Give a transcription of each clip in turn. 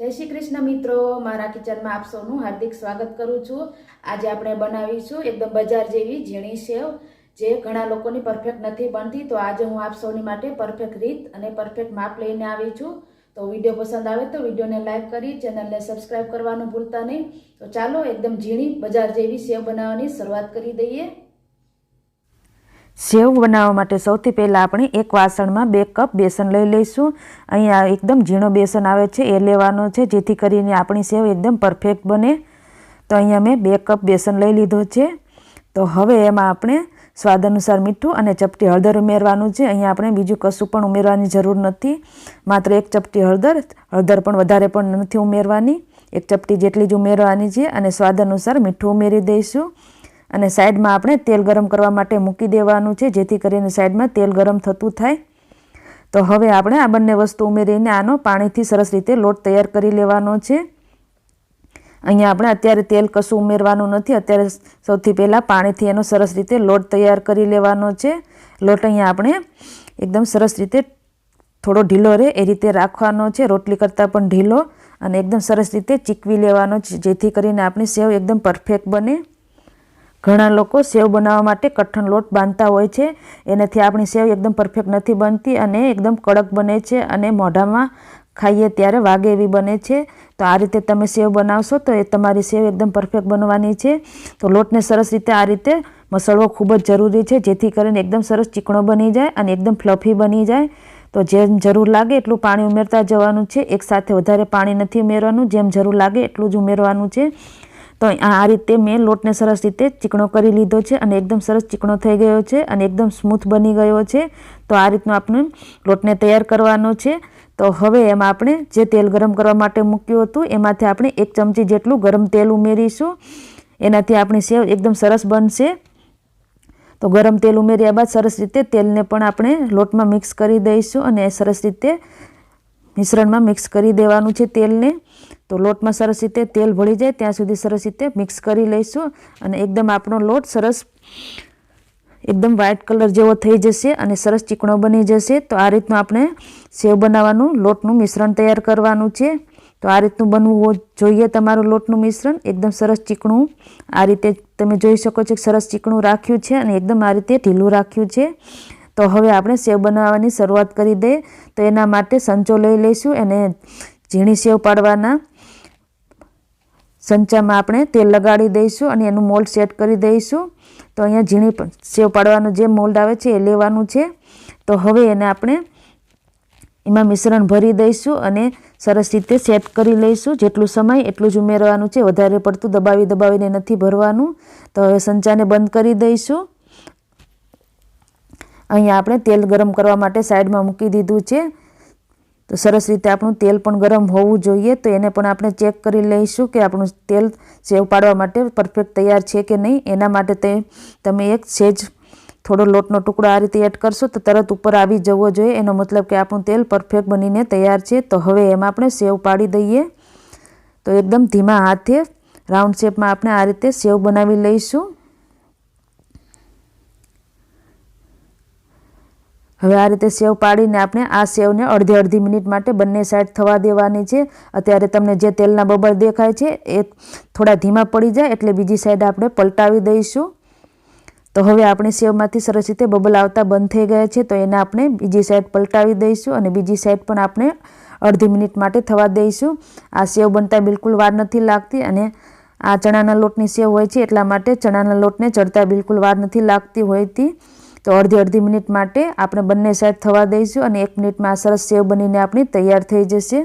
જય શ્રી કૃષ્ણ મિત્રો, મારા કિચનમાં આપ સૌનું હાર્દિક સ્વાગત કરું છું. આજે આપણે બનાવીશું એકદમ બજાર જેવી ઝીણી સેવ, જે ઘણા લોકોની પરફેક્ટ નથી બનતી. તો આજે હું આપ સૌની માટે પરફેક્ટ રીત અને પરફેક્ટ માપ લઈને આવી છું. તો વીડિયો પસંદ આવે તો વિડીયોને લાઇક કરી, ચેનલને સબસ્ક્રાઈબ કરવાનું ભૂલતા નહીં. તો ચાલો એકદમ ઝીણી બજાર જેવી સેવ બનાવવાની શરૂઆત કરી દઈએ. સેવ બનાવવા માટે સૌથી પહેલાં આપણે એક વાસણમાં બે કપ બેસન લઈ લઈશું. અહીંયા એકદમ ઝીણો બેસન આવે છે, એ લેવાનો છે, જેથી કરીને આપણી સેવ એકદમ પરફેક્ટ બને. તો અહીંયા મેં બે કપ બેસન લઈ લીધો છે. તો હવે એમાં આપણે સ્વાદ અનુસાર મીઠું અને ચપટી હળદર ઉમેરવાનું છે. અહીંયા આપણે બીજું કશું પણ ઉમેરવાની જરૂર નથી. માત્ર એક ચપટી હળદર હળદર પણ વધારે પણ નથી ઉમેરવાની. એક ચપટી જેટલી જ ઉમેરવાની છે અને સ્વાદ અનુસાર મીઠું ઉમેરી દઈશું. અને સાઈડમાં આપણે તેલ ગરમ કરવા માટે મૂકી દેવાનું છે, જેથી કરીને સાઈડમાં તેલ ગરમ થતું થાય. તો હવે આપણે આ બંને વસ્તુ ઉમેરીને આનો પાણીથી સરસ રીતે લોટ તૈયાર કરી લેવાનો છે. અહીંયા આપણે અત્યારે તેલ કશું ઉમેરવાનું નથી, અત્યારે સૌથી પહેલાં પાણીથી એનો સરસ રીતે લોટ તૈયાર કરી લેવાનો છે. લોટ અહીંયા આપણે એકદમ સરસ રીતે થોડો ઢીલો રહે એ રીતે રાખવાનો છે. રોટલી કરતાં પણ ઢીલો અને એકદમ સરસ રીતે ચીકવી લેવાનો છે, જેથી કરીને આપણી સેવ એકદમ પરફેક્ટ બને. ઘણા લોકો સેવ બનાવવા માટે કઠણ લોટ બાંધતા હોય છે. એનાથી આપણી સેવ એકદમ પરફેક્ટ નથી બનતી અને એકદમ કડક બને છે અને મોઢામાં ખાઈએ ત્યારે વાગે એવી બને છે. તો આ રીતે તમે સેવ બનાવશો તો એ તમારી સેવ એકદમ પરફેક્ટ બનવાની છે. તો લોટને સરસ રીતે આ રીતે મસળવો ખૂબ જ જરૂરી છે જેથી કરીને એકદમ સરસ ચીકણો બની જાય અને એકદમ ફ્લફી બની જાય. તો જેમ જરૂર લાગે એટલું પાણી ઉમેરતા જવાનું છે. એકસાથે વધારે પાણી નથી ઉમેરવાનું. જેમ જરૂર લાગે એટલું જ ઉમેરવાનું છે. તો આ રીતે મેં લોટને સરસ રીતે ચીકણો કરી લીધો છે અને એકદમ સરસ ચીકણો થઈ ગયો છે અને એકદમ સ્મૂથ બની ગયો છે. તો આ રીતનો આપણે લોટને તૈયાર કરવાનો છે. તો હવે એમાં આપણે જે તેલ ગરમ કરવા માટે મૂક્યું હતું, એમાંથી આપણે એક ચમચી જેટલું ગરમ તેલ ઉમેરીશું. એનાથી આપણી સેવ એકદમ સરસ બનશે. તો ગરમ તેલ ઉમેર્યા બાદ સરસ રીતે તેલને પણ આપણે લોટમાં મિક્સ કરી દઈશું અને સરસ રીતે મિશ્રણમાં મિક્સ કરી દેવાનું છે તેલને. તો લોટમાં સરસ રીતે તેલ ભળી જાય, ત્યાં સુધી સરસ રીતે મિક્સ કરી લઈશું અને એકદમ આપણો લોટ સરસ એકદમ વ્હાઇટ કલર જેવો થઈ જશે અને સરસ ચીકણો બની જશે. તો આ રીતનું આપણે સેવ બનાવવાનું, લોટનું મિશ્રણ તૈયાર કરવાનું છે. તો આ રીતનું બનવું જોઈએ તમારું લોટનું મિશ્રણ. એકદમ સરસ ચીકણું આ રીતે તમે જોઈ શકો છો સરસ ચીકણું રાખ્યું છે અને એકદમ આ રીતે ઢીલું રાખ્યું છે. તો હવે આપણે સેવ બનાવવાની શરૂઆત કરી દઈએ. તો એના માટે સંચો લઈ લઈશું. અને ઝીણી સેવ પાડવાના. સંચામાં આપણે તેલ લગાડી દઈશું અને એનું મોલ્ડ સેટ કરી દઈશું. તો અહીંયા ઝીણી સેવ પાડવાનું જે મોલ્ડ આવે છે એ લેવાનું છે. તો હવે એને આપણે એમાં મિશ્રણ ભરી દઈશું અને સરસ રીતે સેટ કરી લઈશું. જેટલું સમય એટલું જ ઉમેરવાનું છે. વધારે પડતું દબાવી દબાવીને નથી ભરવાનું. તો હવે સંચાને બંધ કરી દઈશું. અહીંયા આપણે તેલ ગરમ કરવા માટે સાઈડમાં મૂકી દીધું છે. તો સરસ રીતે આપણું તેલ પણ ગરમ હોવું જોઈએ. તો એને પણ આપણે ચેક કરી લઈશું કે આપણું તેલ સેવ પાડવા માટે પરફેક્ટ તૈયાર છે કે નહીં. એના માટે તે તમે એક સેજ થોડો લોટનો ટુકડો આ રીતે એડ કરશો તો તરત ઉપર આવી જવો જોઈએ. એનો મતલબ કે આપણું તેલ પરફેક્ટ બનીને તૈયાર છે. તો હવે એમાં આપણે સેવ પાડી દઈએ. તો એકદમ ધીમા હાથે, રાઉન્ડ શેપમાં આપણે આ રીતે સેવ બનાવી લઈશું. હવે આ રીતે સેવ પાડીને આપણે આ સેવને અડધી અડધી મિનિટ માટે બંને સાઈડ થવા દેવાની છે. અત્યારે તમને જે તેલના બબલ દેખાય છે એ થોડા ધીમા પડી જાય એટલે બીજી સાઈડ આપણે પલટાવી દઈશું. તો હવે આપણી સેવમાંથી સરસ રીતે બબલ આવતા બંધ થઈ ગયા છે તો એને આપણે બીજી સાઈડ પલટાવી દઈશું અને બીજી સાઈડ પણ આપણે અડધી મિનિટ માટે થવા દઈશું. આ સેવ બનતા બિલકુલ વાર નથી લાગતી અને આ ચણાના લોટની સેવ હોય છે એટલા માટે ચણાના લોટને ચડતા બિલકુલ વાર નથી લાગતી હોયતી. તો અડધી અડધી મિનિટ માટે આપણે બંને સાઈડ થવા દઈશું અને એક મિનિટમાં સરસ સેવ બનીને આપણી તૈયાર થઈ જશે.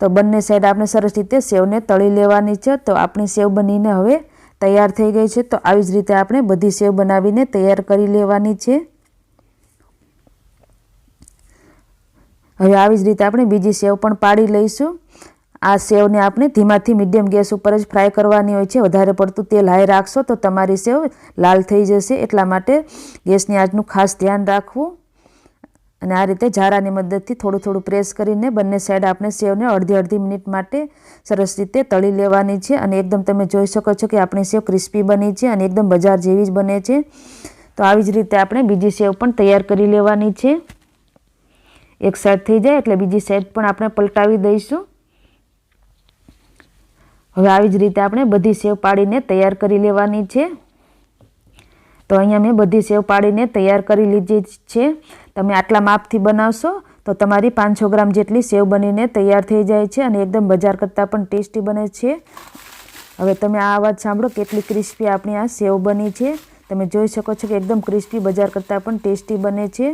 તો બંને સાઈડ આપણે સરસ રીતે સેવને તળી લેવાની છે. તો આપણી સેવ બનીને હવે તૈયાર થઈ ગઈ છે. તો આવી જ રીતે આપણે બધી સેવ બનાવીને તૈયાર કરી લેવાની છે. હવે આવી જ રીતે આપણે બીજી સેવ પણ પાડી લઈશું. આ સેવને આપણે ધીમાથી મીડિયમ ગેસ ઉપર જ ફ્રાય કરવાની હોય છે. વધારે પડતું તેલ હાઈ રાખશો તો તમારી સેવ લાલ થઈ જશે. એટલા માટે ગેસની આજનું ખાસ ધ્યાન રાખવું. અને આ રીતે ઝારાની મદદથી થોડું થોડું પ્રેસ કરીને બંને સાઈડ આપણે સેવને અડધી અડધી મિનિટ માટે સરસ રીતે તળી લેવાની છે. અને એકદમ તમે જોઈ શકો છો કે આપણી સેવ ક્રિસ્પી બની છે અને એકદમ બજાર જેવી જ બને છે. તો આવી જ રીતે આપણે બીજી સેવ પણ તૈયાર કરી લેવાની છે. એક સાઈડ થઈ જાય એટલે બીજી સાઈડ પણ આપણે પલટાવી દઈશું. હવે આવી જ રીતે આપણે બધી સેવ પાડીને તૈયાર કરી લેવાની છે. તો અહીંયા મેં બધી સેવ પાડીને તૈયાર કરી લીધી છે. તમે આટલા માપથી બનાવશો તો તમારી પાંચસો ગ્રામ જેટલી સેવ બનીને તૈયાર થઈ જાય છે અને એકદમ બજાર કરતાં પણ ટેસ્ટી બને છે. હવે તમે આ અવાજ સાંભળો કેટલી ક્રિસ્પી આપણી આ સેવ બની છે. તમે જોઈ શકો છો કે એકદમ ક્રિસ્પી બજાર કરતાં પણ ટેસ્ટી બને છે.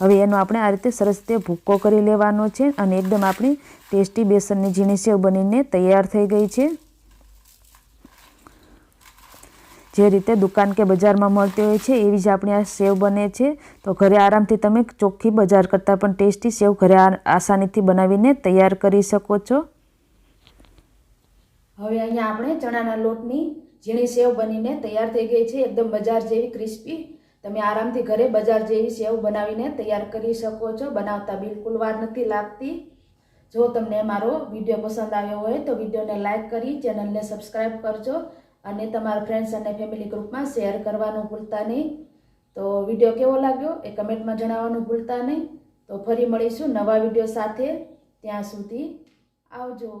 હવે એનો આપણે આ રીતે સરસ રીતે ભૂક્કો કરી લેવાનો છે અને એકદમ આપણી ટેસ્ટી બેસનની ઝીણી સેવ બનીને તૈયાર થઈ ગઈ છે. જે રીતે દુકાન કે બજારમાં મળતી હોય છે, એવી જ આપણી આ સેવ બને છે. તો ઘરે આરામથી તમે ચોખ્ખી બજાર કરતાં પણ ટેસ્ટી સેવ ઘરે આસાનીથી બનાવીને તૈયાર કરી શકો છો. હવે અહીંયા આપણે ચણાના લોટની ઝીણી સેવ બનીને તૈયાર થઈ ગઈ છે, એકદમ બજાર જેવી ક્રિસ્પી તમે આરામથી ઘરે બજાર જેવી સેવ બનાવીને તૈયાર કરી શકો છો. બનાવતા બિલકુલ વાર નથી લાગતી. જો તમને મારો વીડિયો પસંદ આવ્યો હોય તો વિડીયોને લાઇક કરી ચેનલને સબસ્ક્રાઈબ કરજો અને તમારા ફ્રેન્ડ્સ અને ફેમિલી ગ્રુપમાં શેર કરવાનું ભૂલતા નહીં. તો વીડિયો કેવો લાગ્યો એ કમેન્ટમાં જણાવવાનું ભૂલતા નહીં. તો ફરી મળીશું નવા વીડિયો સાથે. ત્યાં સુધી આવજો.